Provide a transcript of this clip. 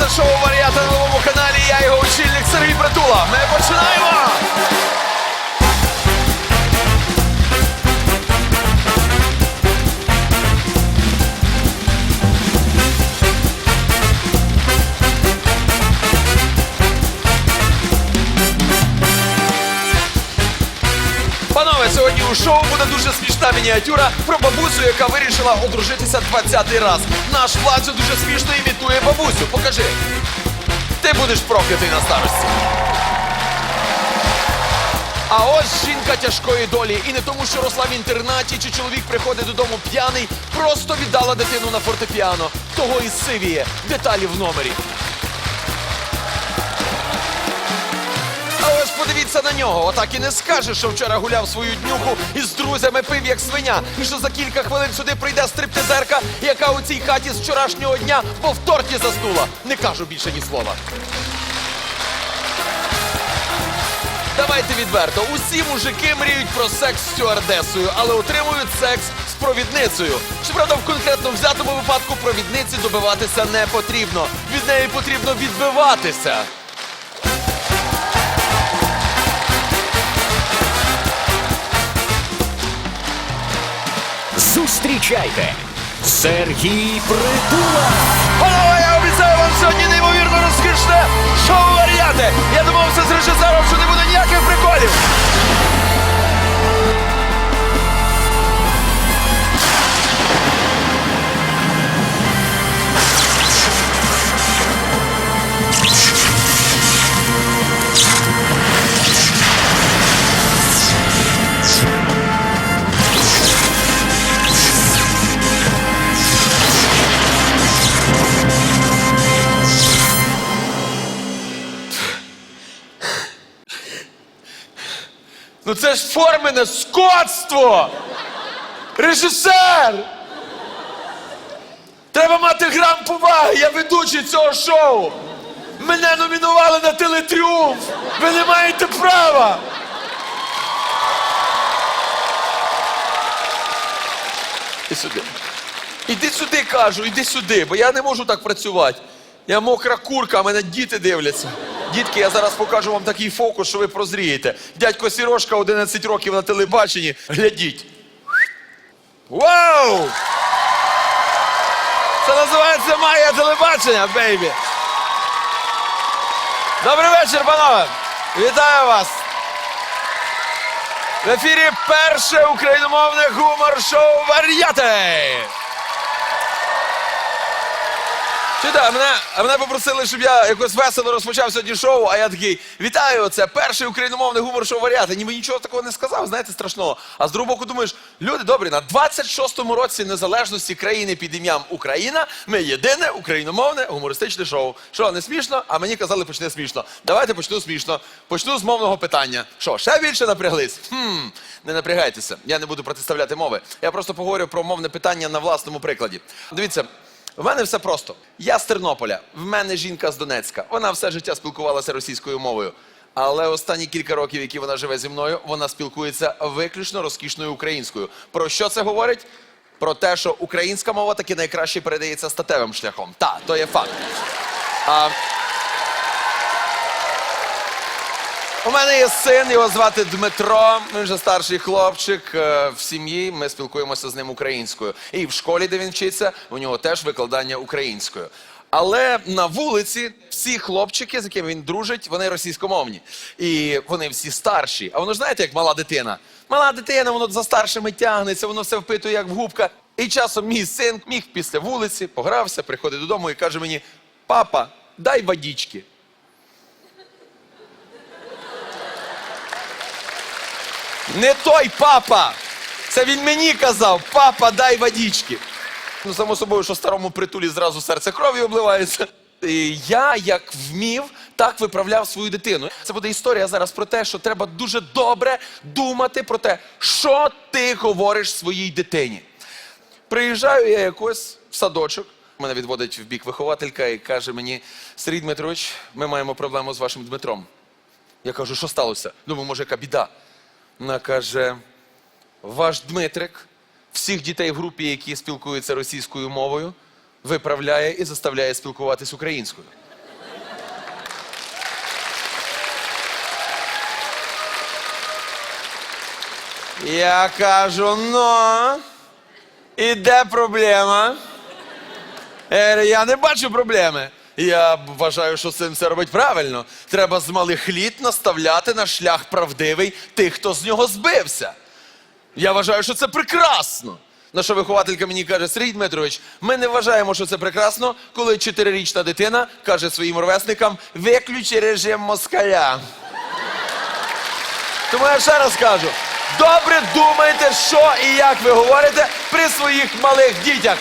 Це шоу Варіати на новому каналі. Я його очільник Сергій Притула. Ми починаємо! Панове, сьогодні у шоу буде дуже смішна мініатюра про бабусю, яка вирішила одружитися 20-й раз. Наш Владзо дуже смішно імітує бабусю. Будеш проклятий на старості. А ось жінка тяжкої долі. І не тому, що росла в інтернаті, чи чоловік приходить додому п'яний, просто віддала дитину на фортепіано. Того і сивіє. Деталі в номері. Ось подивіться на нього. Отак і не скаже, що вчора гуляв свою днюху і з друзями пив як свиня. І що за кілька хвилин сюди прийде стриптизерка, яка у цій хаті з вчорашнього дня по вторті заснула. Не кажу більше ні слова. Давайте відверто. Усі мужики мріють про секс з стюардесою, але отримують секс з провідницею. Щоправда, в конкретно взятому випадку провідниці добиватися не потрібно. Від неї потрібно відбиватися. Зустрічайте Сергій Притула. Панове, я обіцяю вам сьогодні неймовірно розкішне шоу варіанти. Я домовився з режисером, що не буде ніяких приколів. Ну це ж формене скотство! Режисер! Треба мати грам поваги, я ведучий цього шоу. Мене номінували на телетріумф. Ви не маєте права. Іди сюди. Іди сюди, кажу, іди сюди, бо я не можу так працювати. Я мокра курка, а мене діти дивляться. Дітки, я зараз покажу вам такий фокус, що ви прозрієте. Дядько Сірошка 11 років на телебаченні. Глядіть. Вау! Це називається магія телебачення, бейбі. Добрий вечір, панове! Вітаю вас! В ефірі перше україномовне гумор-шоу Вар'яти! Чуєте, а мене, а мене попросили, щоб я якось весело розпочав сьогодні шоу, а я такий, вітаю, це перший україномовний гумор шоу варіати. Ніби нічого такого не сказав, знаєте, страшного. А з другого боку думаєш, люди добрі, на 26-му році незалежності країни під ім'ям Україна ми єдине україномовне гумористичне шоу. Що, не смішно? А мені казали, почне смішно. Давайте почну смішно. Почну з мовного питання. Що, ще більше напряглись? Хм, не напрягайтеся, я не буду протиставляти мови. Я просто поговорю про мовне питання на власному прикладі. Дивіться. В мене все просто. Я з Тернополя, в мене жінка з Донецька. Вона все життя спілкувалася російською мовою. Але останні кілька років, які вона живе зі мною, вона спілкується виключно розкішною українською. Про що це говорить? Про те, що українська мова таки найкраще передається статевим шляхом. Та, то є факт. А... У мене є син, його звати Дмитро. Він вже старший хлопчик е, в сім'ї. Ми спілкуємося з ним українською. І в школі, де він вчиться, у нього теж викладання українською. Але на вулиці всі хлопчики, з якими він дружить, вони російськомовні. І вони всі старші. А воно ж знаєте, як мала дитина. Мала дитина, воно за старшими тягнеться, воно все впитує, як в губка. І часом мій син міг після вулиці, погрався, приходить додому і каже мені: папа, дай водички. Не той папа. Це він мені казав, папа, дай водички. Ну, само собою, що старому притулі зразу серце кров'ю обливається. І я, як вмів, так виправляв свою дитину. Це буде історія зараз про те, що треба дуже добре думати про те, що ти говориш своїй дитині. Приїжджаю я якось в садочок. Мене відводить в бік вихователька і каже мені: Сергій Дмитрович, ми маємо проблему з вашим Дмитром. Я кажу, що сталося? Думаю, може, яка біда. Вона каже: Ваш Дмитрик, всіх дітей в групі, які спілкуються російською мовою, виправляє і заставляє спілкуватись українською. Я кажу, ну, і де проблема? Е, я не бачу проблеми. Я вважаю, що цим все робить правильно. Треба з малих літ наставляти на шлях правдивий тих, хто з нього збився. Я вважаю, що це прекрасно. На що вихователька мені каже, Сергій Дмитрович, ми не вважаємо, що це прекрасно, коли чотирирічна дитина каже своїм ровесникам виключи режим москаля. Тому я ще раз кажу: добре думайте, що і як ви говорите при своїх малих дітях.